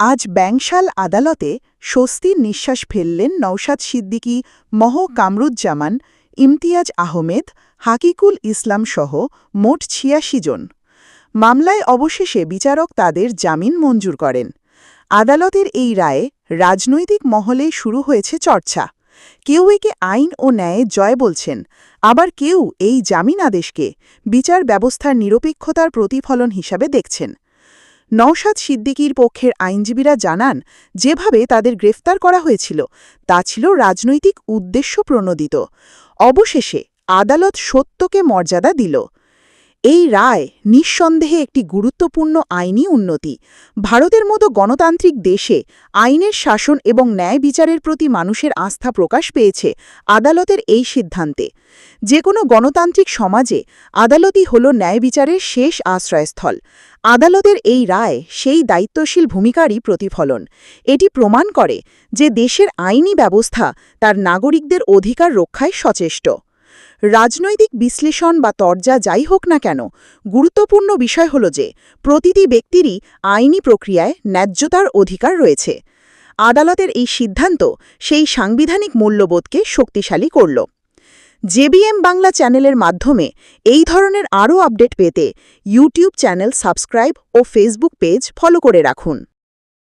আজ ব্যাংশাল আদালতে স্বস্তির নিঃশ্বাস ফেললেন নওশাদ সিদ্দিকী, মহ কামরুজ্জামান, ইমতিয়াজ আহমেদ, হাকিকুল ইসলাম সহ মোট ছিয়াশি জন। মামলায় অবশেষে বিচারক তাদের জামিন মঞ্জুর করেন। আদালতের এই রায়ে রাজনৈতিক মহলে শুরু হয়েছে চর্চা। কেউ একে আইন ও ন্যায়ে জয় বলছেন, আবার কেউ এই জামিন আদেশকে বিচার ব্যবস্থার নিরপেক্ষতার প্রতিফলন হিসাবে দেখছেন। নওশাদ সিদ্দিকীর পক্ষের আইনজীবীরা জানান, যেভাবে তাদের গ্রেফতার করা হয়েছিল, তা ছিল রাজনৈতিক উদ্দেশ্য প্রণোদিত। অবশেষে আদালত সত্যকে মর্যাদা দিল। এই রায় নিঃসন্দেহে একটি গুরুত্বপূর্ণ আইনি উন্নতি। ভারতের মতো গণতান্ত্রিক দেশে আইনের শাসন এবং ন্যায় বিচারের প্রতি মানুষের আস্থা প্রকাশ পেয়েছে আদালতের এই সিদ্ধান্তে। যে কোনো গণতান্ত্রিক সমাজে আদালতই হল ন্যায় বিচারের শেষ আশ্রয়স্থল। আদালতের এই রায় সেই দায়িত্বশীল ভূমিকারই প্রতিফলন। এটি প্রমাণ করে যে দেশের আইনি ব্যবস্থা তার নাগরিকদের অধিকার রক্ষায় সচেষ্ট। রাজনৈতিক বিশ্লেষণ বা তরজা যাই হোক না কেন, গুরুত্বপূর্ণ বিষয় হল যে, প্রতিটি ব্যক্তিরই আইনি প্রক্রিয়ায় ন্যায্যতার অধিকার রয়েছে। আদালতের এই সিদ্ধান্ত সেই সাংবিধানিক মূল্যবোধকে শক্তিশালী করল। জেবিএম বাংলা চ্যানেলের মাধ্যমে এই ধরনের আরও আপডেট পেতে ইউটিউব চ্যানেল সাবস্ক্রাইব ও ফেসবুক পেজ ফলো করে রাখুন।